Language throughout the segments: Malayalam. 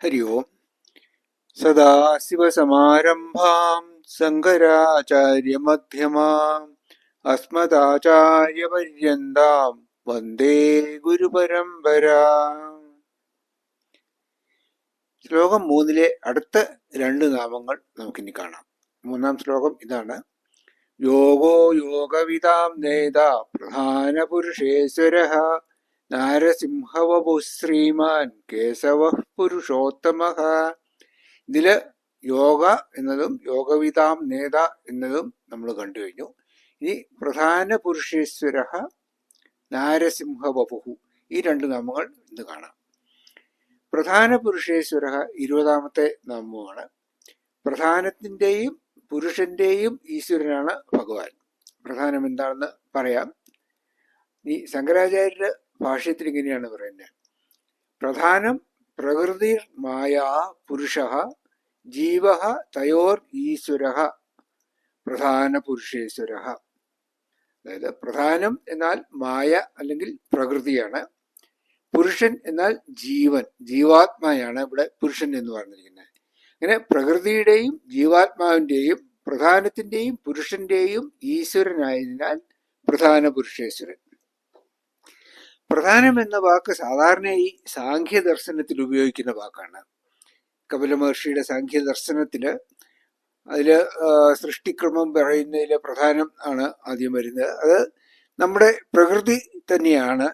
ഹരി ഓം സദാശിവസമാരംഭാം ശങ്കരാചാര്യമധ്യമാം അസ്മദാചാര്യപര്യന്താം വന്ദേ ഗുരുപരംപരാ ശ്ലോകം മൂന്നിലെ അടുത്ത രണ്ട് നാമങ്ങൾ നമുക്കിനി കാണാം. മൂന്നാം ശ്ലോകം ഇതാണ്. യോഗോ യോഗവിതാം നേതാ പ്രധാന പുരുഷേശ്വര നാരസിംഹവപു ശ്രീമാൻ കേശവ പുരുഷോത്തമ ഇതിൽ യോഗ എന്നതും യോഗവിതാം നേത എന്നതും നമ്മൾ കണ്ടു കഴിഞ്ഞു. ഇനി പ്രധാന പുരുഷേശ്വര നാരസിംഹവപുഹു. ഈ രണ്ട് നാമങ്ങൾ ഇന്ന് കാണാം. പ്രധാന പുരുഷേശ്വര ഇരുപതാമത്തെ നാമമാണ്. പ്രധാനത്തിന്റെയും പുരുഷന്റെയും ഈശ്വരനാണ് ഭഗവാൻ. പ്രധാനം എന്താണെന്ന് പറയാം. ഈ ശങ്കരാചാര്യരുടെ ഭാഷ്യത്തിൽ ഇങ്ങനെയാണ് പറയുന്നത് പ്രധാനം പ്രകൃതി മായ പുരുഷ ജീവ തയോർ ഈശ്വര പ്രധാന പുരുഷേശ്വര. അതായത് പ്രധാനം എന്നാൽ മായ അല്ലെങ്കിൽ പ്രകൃതിയാണ്. പുരുഷൻ എന്നാൽ ജീവൻ ജീവാത്മായാണ് ഇവിടെ പുരുഷൻ എന്ന് പറഞ്ഞിരിക്കുന്നത് അങ്ങനെ പ്രകൃതിയുടെയും ജീവാത്മാവിന്റെയും പ്രധാനത്തിന്റെയും പുരുഷന്റെയും ഈശ്വരനായതിനാൽ പ്രധാന പുരുഷേശ്വരൻ. പ്രധാനം എന്ന വാക്ക് സാധാരണയായി സാഖ്യ ദർശനത്തിൽ ഉപയോഗിക്കുന്ന വാക്കാണ്. കപില മഹർഷിയുടെ സാഖ്യ ദർശനത്തിൽ അതിൽ സൃഷ്ടിക്രമം പറയുന്നതിലെ പ്രധാനം ആണ് ആദ്യം വരുന്നത്. അത് നമ്മുടെ പ്രകൃതി തന്നെയാണ്.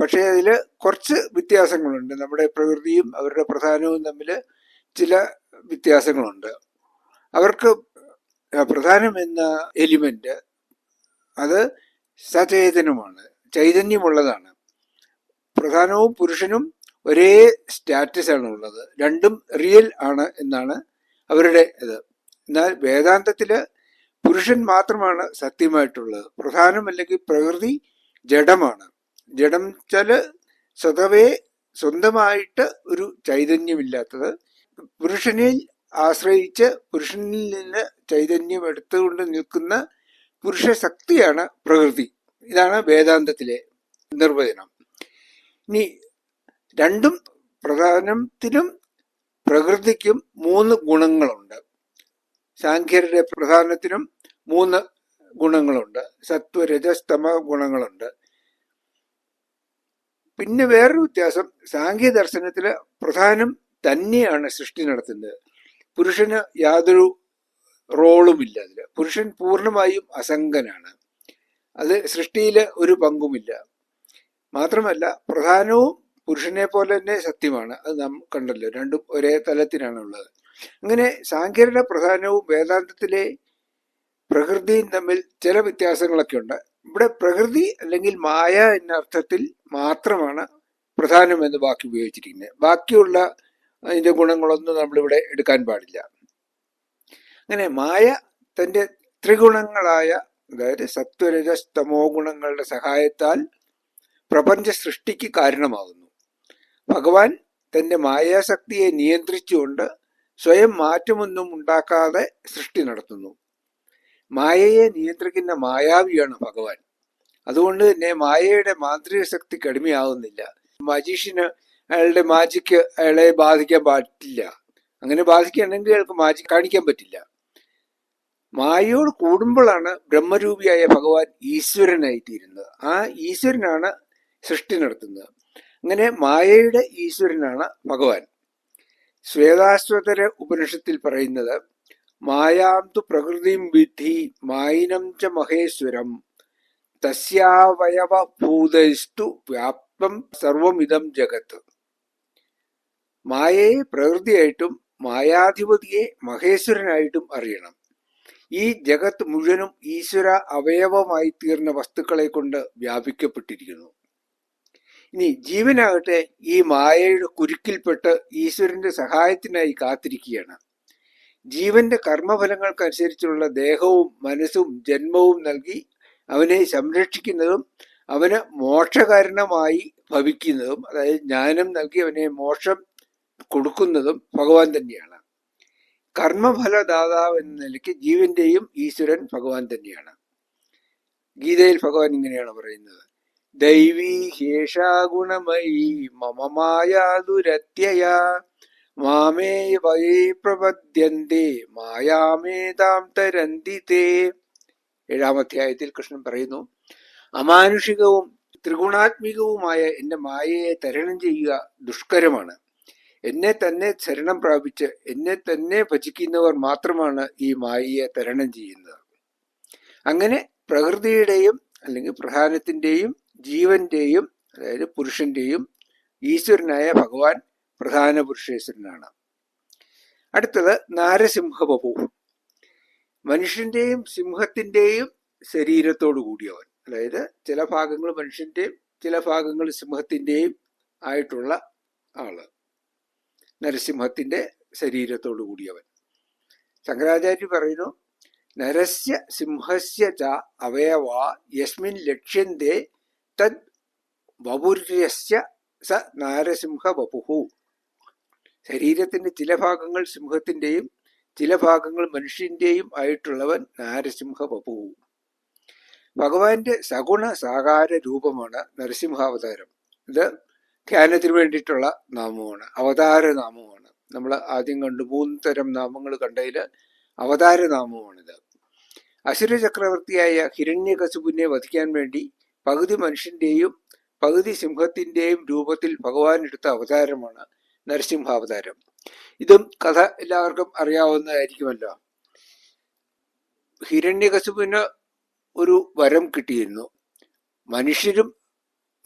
പക്ഷേ അതിൽ കുറച്ച് വ്യത്യാസങ്ങളുണ്ട്. നമ്മുടെ പ്രകൃതിയും അവരുടെ പ്രധാനവും തമ്മിൽ ചില വ്യത്യാസങ്ങളുണ്ട്. അവർക്ക് പ്രധാനം എന്ന എലിമെന്റ് അത് സചേതനമാണ് ചൈതന്യമുള്ളതാണ്. പ്രധാനവും പുരുഷനും ഒരേ സ്റ്റാറ്റസ് ആണ് ഉള്ളത്. രണ്ടും റിയൽ ആണ് എന്നാണ് അവരുടെ ഇത്. എന്നാൽ വേദാന്തത്തിൽ പുരുഷൻ മാത്രമാണ് സത്യമായിട്ടുള്ളത്. പ്രധാനം അല്ലെങ്കിൽ പ്രകൃതി ജഡമാണ്. ജഡം വെച്ചാൽ സ്വതവേ സ്വന്തമായിട്ട് ഒരു ചൈതന്യമില്ലാത്തത്. പുരുഷനിൽ ആശ്രയിച്ച് പുരുഷനിൽ നിന്ന് ചൈതന്യം എടുത്തുകൊണ്ട് നിൽക്കുന്ന പുരുഷ ശക്തിയാണ് പ്രകൃതി. ഇതാണ് വേദാന്തത്തിലെ നിർവചനം. ഇനി രണ്ടും പ്രധാനത്തിനും പ്രകൃതിക്കും മൂന്ന് ഗുണങ്ങളുണ്ട്. സാഖ്യരുടെ പ്രധാനത്തിനും മൂന്ന് ഗുണങ്ങളുണ്ട്. സത്വരജസ്തമ ഗുണങ്ങളുണ്ട്. പിന്നെ വേറൊരു വ്യത്യാസം സാഖ്യ ദർശനത്തിൽ പ്രധാനം തന്നെയാണ് സൃഷ്ടി നടത്തുന്നത്. പുരുഷന് യാതൊരു റോളുമില്ല അതിൽ പുരുഷൻ പൂർണമായും അസംഗനാണ്. അത് സൃഷ്ടിയിൽ ഒരു പങ്കുമില്ല. മാത്രമല്ല പ്രധാനവും പുരുഷനെ പോലെ തന്നെ സത്യമാണ്. അത് നാം കണ്ടല്ലോ. രണ്ടും ഒരേ തലത്തിലാണുള്ളത്. അങ്ങനെ സാങ്കേരുടെ പ്രധാനവും വേദാന്തത്തിലെ പ്രകൃതിയും തമ്മിൽ ചില വ്യത്യാസങ്ങളൊക്കെ ഉണ്ട്. ഇവിടെ പ്രകൃതി അല്ലെങ്കിൽ മായ എന്ന അർത്ഥത്തിൽ മാത്രമാണ് പ്രധാനം എന്ന് വാക്ക് ഉപയോഗിച്ചിരിക്കുന്നത്. ബാക്കിയുള്ള അതിന്റെ ഗുണങ്ങളൊന്നും നമ്മളിവിടെ എടുക്കാൻ പാടില്ല. അങ്ങനെ മായ തന്റെ ത്രിഗുണങ്ങളായ അതായത് സത്വരജസ്തമോ ഗുണങ്ങളുടെ സഹായത്താൽ പ്രപഞ്ച സൃഷ്ടിക്ക് കാരണമാകുന്നു. ഭഗവാൻ തന്റെ മായാശക്തിയെ നിയന്ത്രിച്ചുകൊണ്ട് സ്വയം മാറ്റമൊന്നും ഉണ്ടാക്കാതെ സൃഷ്ടി നടത്തുന്നു. മായയെ നിയന്ത്രിക്കുന്ന മായാവിയാണ് ഭഗവാൻ. അതുകൊണ്ട് തന്നെ മായയുടെ മാന്ത്രിക ശക്തി കടുമയാവുന്നില്ല. മജീഷ്യന് അയാളുടെ മാജിക്ക് അയാളെ ബാധിക്കാൻ പറ്റില്ല. അങ്ങനെ ബാധിക്കുകയാണെങ്കിൽ അയാൾക്ക് മാജിക് കാണിക്കാൻ പറ്റില്ല. മായയോട് കൂടുമ്പോഴാണ് ബ്രഹ്മരൂപിയായ ഭഗവാൻ ഈശ്വരനായി തീരുന്നത് ആ ഈശ്വരനാണ് സൃഷ്ടി നടത്തുന്നത്. അങ്ങനെ മായയുടെ ഈശ്വരനാണ് ഭഗവാൻ. ശ്വേതാശ്വതര ഉപനിഷത്തിൽ പറയുന്നത് മായാം തു പ്രകൃതിം വിധി മായിനം ച മഹേശ്വരം. തസ്യാവയവഭൂതു വ്യാപ്തം സർവമിതം ജഗത്ത്. മായയെ പ്രകൃതിയായിട്ടും മായാധിപതിയെ മഹേശ്വരനായിട്ടും അറിയണം. ഈ ജഗത്ത് മുഴുവനും ഈശ്വര അവയവമായി തീർന്ന വസ്തുക്കളെ കൊണ്ട് വ്യാപിക്കപ്പെട്ടിരിക്കുന്നു. ഇനി ജീവനാകട്ടെ ഈ മായയുടെ കുരുക്കിൽപ്പെട്ട് ഈശ്വരന്റെ സഹായത്തിനായി കാത്തിരിക്കുകയാണ്. ജീവന്റെ കർമ്മഫലങ്ങൾക്കനുസരിച്ചുള്ള ദേഹവും മനസ്സും ജന്മവും നൽകി അവനെ സംരക്ഷിക്കുന്നതും അവന് മോക്ഷകാരണമായി ഭവിക്കുന്നതും അതായത് ജ്ഞാനം നൽകി അവനെ മോക്ഷം കൊടുക്കുന്നതും ഭഗവാൻ തന്നെയാണ്. കർമ്മഫലദാതാവ് എന്ന നിലയ്ക്ക് ജീവന്റെയും ഈശ്വരൻ ഭഗവാൻ തന്നെയാണ്. ഗീതയിൽ ഭഗവാൻ ഇങ്ങനെയാണ് പറയുന്നത്. ദൈവീ ഹേഷാ മമ മായാ ദുരത്യയ മാമേ വൈ പ്രപദ്യന്തേ മായാമേതാം തരന്തി തേ. ഏഴാം അധ്യായത്തിൽ കൃഷ്ണൻ പറയുന്നു അമാനുഷികവും ത്രിഗുണാത്മികവുമായ എന്റെ മായയെ തരണം ചെയ്യുക ദുഷ്കരമാണ്. എന്നെ തന്നെ ശരണം പ്രാപിച്ച് എന്നെ തന്നെ ഭജിക്കുന്നവർ മാത്രമാണ് ഈ മായയെ തരണം ചെയ്യുന്നത്. അങ്ങനെ പ്രകൃതിയുടെയും അല്ലെങ്കിൽ പ്രധാനത്തിന്റെയും ജീവന്റെയും അതായത് പുരുഷന്റെയും ഈശ്വരനായ ഭഗവാൻ പ്രധാന പുരുഷേശ്വരനാണ്. അടുത്തത് നാരസിംഹബഹു മനുഷ്യന്റെയും സിംഹത്തിന്റെയും ശരീരത്തോടു കൂടിയവൻ. അതായത് ചില ഭാഗങ്ങൾ മനുഷ്യന്റെയും ചില ഭാഗങ്ങൾ സിംഹത്തിന്റെയും ആയിട്ടുള്ള ആൾ. നരസിംഹത്തിന്റെ ശരീരത്തോടു കൂടിയവൻ. ശങ്കരാചാര്യ പറയുന്നു നരസ്യ സിംഹസ്യ ച അവയവ യസ്മിൻ ലക്ഷ്യന്തേ തദ് വപുര്യസ്യ സ നാരസിംഹ വപുഹു. ശരീരത്തിന്റെ ചില ഭാഗങ്ങൾ സിംഹത്തിന്റെയും ചില ഭാഗങ്ങൾ മനുഷ്യന്റെയും ആയിട്ടുള്ളവൻ നാരസിംഹ വപുഹു. ഭഗവാന്റെ സഗുണ സാകാര രൂപമാണ് നരസിംഹാവതാരം. ഇത് ധ്യാനത്തിന് വേണ്ടിയിട്ടുള്ള നാമമാണ് അവതാര നാമമാണ്. നമ്മൾ ആദ്യം കണ്ടു മൂന്ന് തരം നാമങ്ങൾ കണ്ടതിൽ അവതാര നാമമാണിത്. അസുര ചക്രവർത്തിയായ ഹിരണ്യകശുപിനെ വധിക്കാൻ വേണ്ടി പകുതി മനുഷ്യന്റെയും പകുതി സിംഹത്തിന്റെയും രൂപത്തിൽ ഭഗവാൻ എടുത്ത അവതാരമാണ് നരസിംഹാവതാരം. ഇതും കഥ എല്ലാവർക്കും അറിയാവുന്നതായിരിക്കുമല്ലോ. ഹിരണ്യകശുപിന് ഒരു വരം കിട്ടിയിരുന്നു. മനുഷ്യരും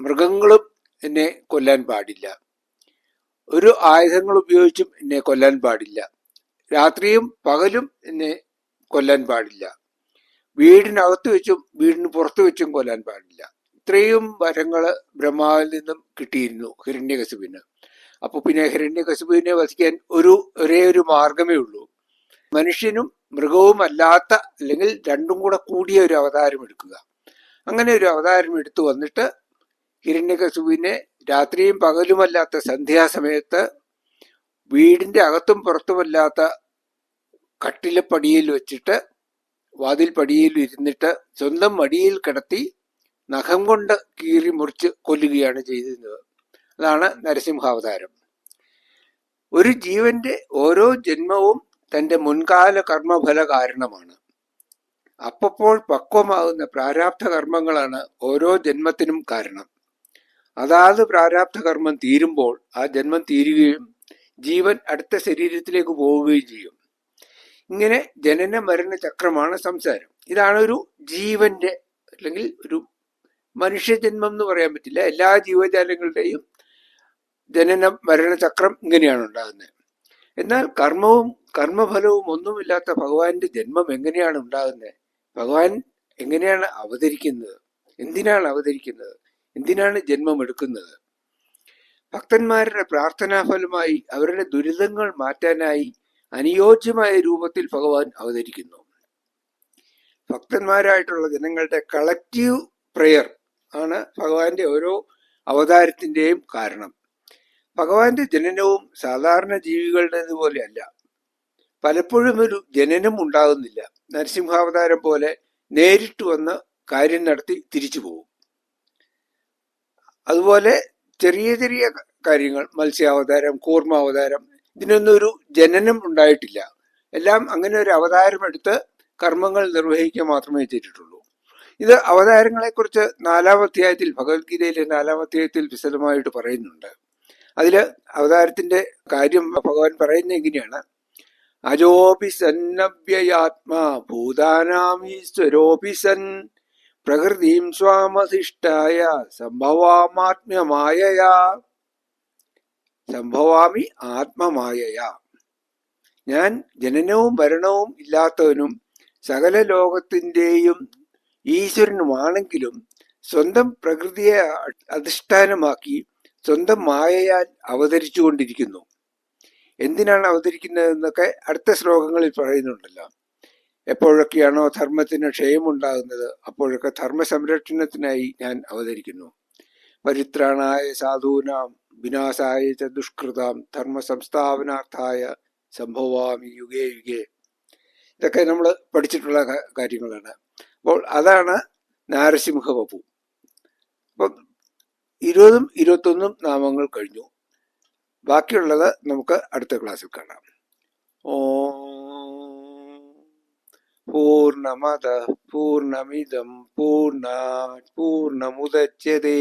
മൃഗങ്ങളും എന്നെ കൊല്ലാൻ പാടില്ല. ഒരു ആയുധങ്ങൾ ഉപയോഗിച്ചും എന്നെ കൊല്ലാൻ പാടില്ല. രാത്രിയും പകലും എന്നെ കൊല്ലാൻ പാടില്ല. വീടിനകത്ത് വെച്ചും വീടിന് പുറത്ത് വെച്ചും കൊല്ലാൻ പാടില്ല. ഇത്രയും വരങ്ങൾ ബ്രഹ്മാവിൽ നിന്നും കിട്ടിയിരുന്നു ഹിരണ്യകശുപിന് അപ്പൊ പിന്നെ ഹിരണ്യകശുപിനെ വധിക്കാൻ ഒരു ഒരേ ഒരു മാർഗമേ ഉള്ളൂ. മനുഷ്യനും മൃഗവും അല്ലാത്ത അല്ലെങ്കിൽ രണ്ടും കൂടെ കൂടിയ ഒരു അവതാരം എടുക്കുക. അങ്ങനെ ഒരു അവതാരം എടുത്തു വന്നിട്ട് ഹിരണ്യകശുവിനെ രാത്രിയും പകലുമല്ലാത്ത സന്ധ്യാസമയത്ത് വീടിന്റെ അകത്തും പുറത്തുമല്ലാത്ത കട്ടിലപ്പടിയിൽ വെച്ചിട്ട് വാതിൽ പടിയിൽ ഇരുന്നിട്ട് സ്വന്തം മടിയിൽ കിടത്തി നഖം കൊണ്ട് കീറി മുറിച്ച് കൊല്ലുകയാണ് ചെയ്തിരുന്നത്. അതാണ് നരസിംഹാവതാരം. ഒരു ജീവന്റെ ഓരോ ജന്മവും തന്റെ മുൻകാല കർമ്മഫല കാരണമാണ്. അപ്പപ്പോൾ പക്വമാകുന്ന പ്രാരാബ്ധ കർമ്മങ്ങളാണ് ഓരോ ജന്മത്തിനും കാരണം. അതാത് പ്രാരാബ്ധ കർമ്മം തീരുമ്പോൾ ആ ജന്മം തീരുകയും ജീവൻ അടുത്ത ശരീരത്തിലേക്ക് പോവുകയും ചെയ്യും. ഇങ്ങനെ ജനന മരണ ചക്രമാണ് സംസാരം. ഇതാണ് ഒരു ജീവന്റെ അല്ലെങ്കിൽ ഒരു മനുഷ്യജന്മം എന്ന് പറയാൻ പറ്റില്ല. എല്ലാ ജീവജാലങ്ങളുടെയും ജനന മരണ ചക്രം ഇങ്ങനെയാണ് ഉണ്ടാകുന്നത്. എന്നാൽ കർമ്മവും കർമ്മഫലവും ഒന്നുമില്ലാത്ത ഭഗവാന്റെ ജന്മം എങ്ങനെയാണ് ഉണ്ടാകുന്നത്? ഭഗവാൻ എങ്ങനെയാണ് അവതരിക്കുന്നത്? എന്തിനാണ് അവതരിക്കുന്നത്? എന്തിനാണ് ജന്മം എടുക്കുന്നത്? ഭക്തന്മാരുടെ പ്രാർത്ഥനാഫലമായി അവരുടെ ദുരിതങ്ങൾ മാറ്റാനായി അനുയോജ്യമായ രൂപത്തിൽ ഭഗവാൻ അവതരിക്കുന്നു. ഭക്തന്മാരായിട്ടുള്ള ജനങ്ങളുടെ കളക്റ്റീവ് പ്രെയർ ആണ് ഭഗവാന്റെ ഓരോ അവതാരത്തിന്റെയും കാരണം. ഭഗവാന്റെ ജനനവും സാധാരണ ജീവികളുടേതുപോലെയല്ല പലപ്പോഴും ഒരു ജനനം ഉണ്ടാകുന്നില്ല. നരസിംഹാവതാരം പോലെ നേരിട്ട് വന്ന് കാര്യം നടത്തി തിരിച്ചു പോകും. അതുപോലെ ചെറിയ ചെറിയ കാര്യങ്ങൾ മത്സ്യാവതാരം കൂർമാവതാരം ഇതിനൊന്നും ഒരു ജനനം ഉണ്ടായിട്ടില്ല. എല്ലാം അങ്ങനെ ഒരു അവതാരം എടുത്ത് കർമ്മങ്ങൾ നിർവഹിക്കുക മാത്രമേ ചെയ്തിട്ടുള്ളൂ. ഇത് അവതാരങ്ങളെക്കുറിച്ച് നാലാം അധ്യായത്തിൽ ഭഗവത്ഗീതയിലെ നാലാം അധ്യായത്തിൽ വിശദമായിട്ട് പറയുന്നുണ്ട്. അതിൽ അവതാരത്തിന്റെ കാര്യം ഭഗവാൻ പറയുന്നത് എങ്ങനെയാണ്? അജോപി സന്നവ്യയാത്മാ ഭൂതാനാമീശ്വരോപി സൻ പ്രകൃതിം സ്വാമധിഷ്ഠായ സംഭവാമാത്മ്യമായയാ. സംഭവാമി ആത്മമായയാ. ഞാൻ ജനനവും മരണവും ഇല്ലാത്തവനും സകല ലോകത്തിന്റെയും ഈശ്വരനുമാണെങ്കിലും സ്വന്തം പ്രകൃതിയെ അധിഷ്ഠാനമാക്കി സ്വന്തം മായയാൽ അവതരിച്ചുകൊണ്ടിരിക്കുന്നു. എന്തിനാണ് അവതരിക്കുന്നതെന്നൊക്കെ അടുത്ത ശ്ലോകങ്ങളിൽ പറയുന്നുണ്ടല്ലോ. എപ്പോഴൊക്കെയാണോ ധർമ്മത്തിന് ക്ഷയമുണ്ടാകുന്നത് അപ്പോഴൊക്കെ ധർമ്മ സംരക്ഷണത്തിനായി ഞാൻ അവതരിക്കുന്നു. പരിത്രാണായ സാധൂനാം വിനാശായ ച ദുഷ്കൃതാം ധർമ്മ സംസ്ഥാപനാർത്ഥായ സംഭവാമി യുഗേ യുഗേ. ഇതൊക്കെ നമ്മൾ പഠിച്ചിട്ടുള്ള കാര്യങ്ങളാണ്. അപ്പോൾ അതാണ് നാരസിംഹ നാരസിംഹവപു അപ്പം ഇരുപതും ഇരുപത്തൊന്നും നാമങ്ങൾ കഴിഞ്ഞു. ബാക്കിയുള്ളത് നമുക്ക് അടുത്ത ക്ലാസ്സിൽ കാണാം. ഓ പൂർണമത പൂർണമിതം പൂർണ പൂർണമുദച്യത്തെ